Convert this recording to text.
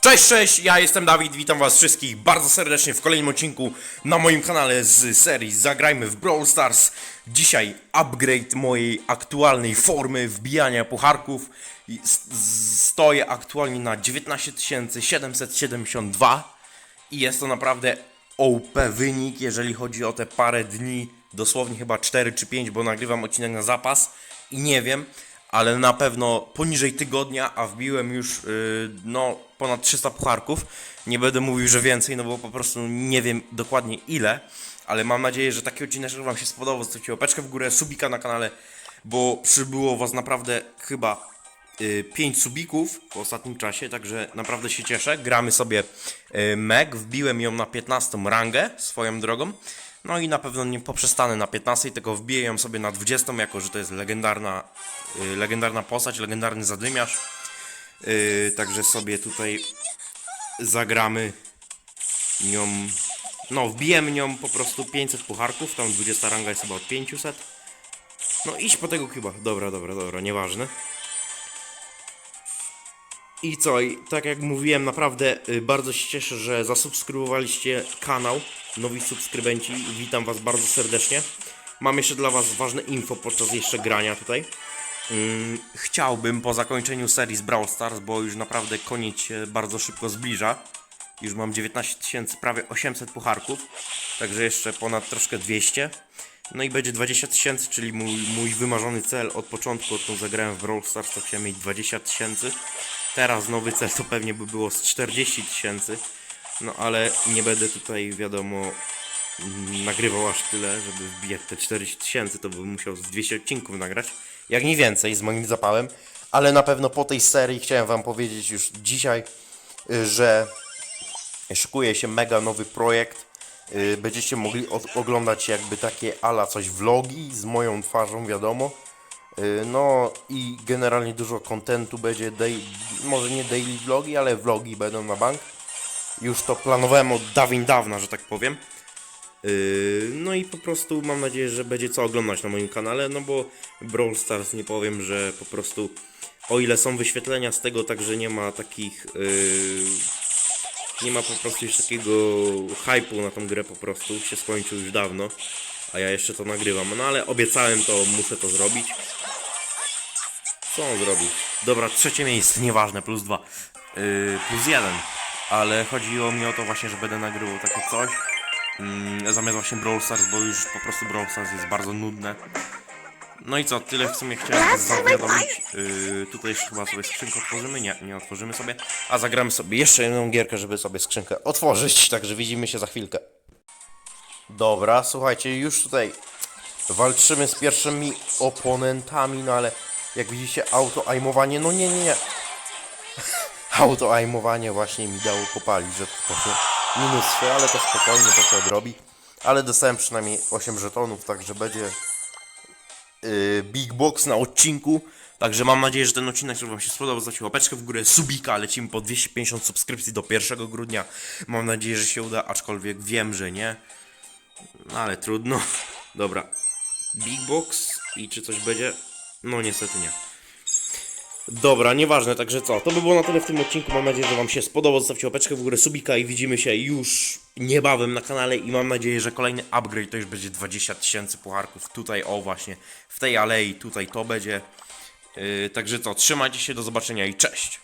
Cześć, cześć, ja jestem Dawid, witam was wszystkich bardzo serdecznie w kolejnym odcinku na moim kanale z serii Zagrajmy w Brawl Stars. Dzisiaj upgrade mojej aktualnej formy wbijania pucharków. Stoję aktualnie na 19 772 i jest to naprawdę OP wynik, jeżeli chodzi o te parę dni, dosłownie chyba 4 czy 5, bo nagrywam odcinek na zapas i nie wiem, ale na pewno poniżej tygodnia, a wbiłem już yy, no ponad 300 pucharków. Nie będę mówił, że więcej, no bo po prostu nie wiem dokładnie ile, ale mam nadzieję, że taki odcinek Wam się spodobał. Zostawcie łapeczkę w górę, subika na kanale, bo przybyło Was naprawdę chyba 5 subików w ostatnim czasie, także naprawdę się cieszę. Gramy sobie y, Meg, wbiłem ją na 15 rangę swoją drogą. No i na pewno nie poprzestanę na 15, tylko wbiję ją sobie na 20, jako że to jest legendarna, y, legendarna postać, legendarny zadymiarz. Y, Także sobie tutaj zagramy nią. No, wbijemy nią po prostu 500 pucharków, tam 20 ranga jest chyba od 500. No idź po tego chyba. Dobra, dobra, dobra, nieważne. I co, i tak jak mówiłem, naprawdę y, bardzo się cieszę, że zasubskrybowaliście kanał, nowi subskrybenci, witam was bardzo serdecznie. Mam jeszcze dla was ważne info podczas jeszcze grania tutaj. Ym, chciałbym po zakończeniu serii z Brawl Stars, bo już naprawdę koniec się bardzo szybko zbliża. Już mam 19 tysięcy, prawie 800 pucharków, także jeszcze ponad troszkę 200. No i będzie 20 tysięcy, czyli mój, mój wymarzony cel od początku, odkąd zagrałem w Brawl Stars, to chciałem mieć 20 tysięcy. Teraz nowy cel to pewnie by było z 40 tysięcy. No ale nie będę tutaj, wiadomo, nagrywał aż tyle, żeby wbijać te 40 tysięcy, to bym musiał z 200 odcinków nagrać. Jak nie więcej, z moim zapałem. Ale na pewno po tej serii chciałem wam powiedzieć już dzisiaj, y, że szykuje się mega nowy projekt. Y, Będziecie mogli oglądać jakby takie ala coś vlogi z moją twarzą, wiadomo. Y, No i generalnie dużo kontentu będzie, może nie daily vlogi, ale vlogi będą na bank. Już to planowałem od dawien dawna, że tak powiem. Yy, No i po prostu mam nadzieję, że będzie co oglądać na moim kanale, no bo Brawl Stars nie powiem, że po prostu o ile są wyświetlenia z tego, także nie ma takich yy, nie ma po prostu już takiego hype'u na tą grę po prostu, się skończył już dawno, a ja jeszcze to nagrywam, no ale obiecałem to, muszę to zrobić. Co on zrobił? Dobra, trzecie miejsce, nieważne, plus dwa, yy, plus jeden, ale chodziło mi o to właśnie, że będę nagrywał takie coś, mm, zamiast właśnie Brawl Stars, bo już po prostu Brawl Stars jest bardzo nudne. No i co, tyle w sumie chciałem zawiadomić. Yy, tutaj jeszcze chyba sobie skrzynkę otworzymy. Nie, nie otworzymy sobie. A zagramy sobie jeszcze jedną gierkę, żeby sobie skrzynkę otworzyć. Także widzimy się za chwilkę. Dobra, słuchajcie, już tutaj walczymy z pierwszymi oponentami, no ale jak widzicie, auto-aimowanie, no nie, nie, nie. Auto-aimowanie właśnie mi dało popalić, że to minus 3, ale to spokojnie to się odrobi. Ale dostałem przynajmniej 8 żetonów, także będzie yy, Big Box na odcinku. Także mam nadzieję, że ten odcinek żeby Wam się spodobał. Zostawcie łapeczkę w górę, subika, lecimy po 250 subskrypcji do 1 grudnia. Mam nadzieję, że się uda, aczkolwiek wiem, że nie. No ale trudno. Dobra. Big Box i czy coś będzie? No niestety nie. Dobra, nieważne, także co, to by było na tyle w tym odcinku, mam nadzieję, że Wam się spodobał, zostawcie łapeczkę w górę, subika i widzimy się już niebawem na kanale. I mam nadzieję, że kolejny upgrade to już będzie 20 tysięcy pucharków, tutaj o właśnie, w tej alei, tutaj to będzie, yy, także co, trzymajcie się, do zobaczenia i cześć!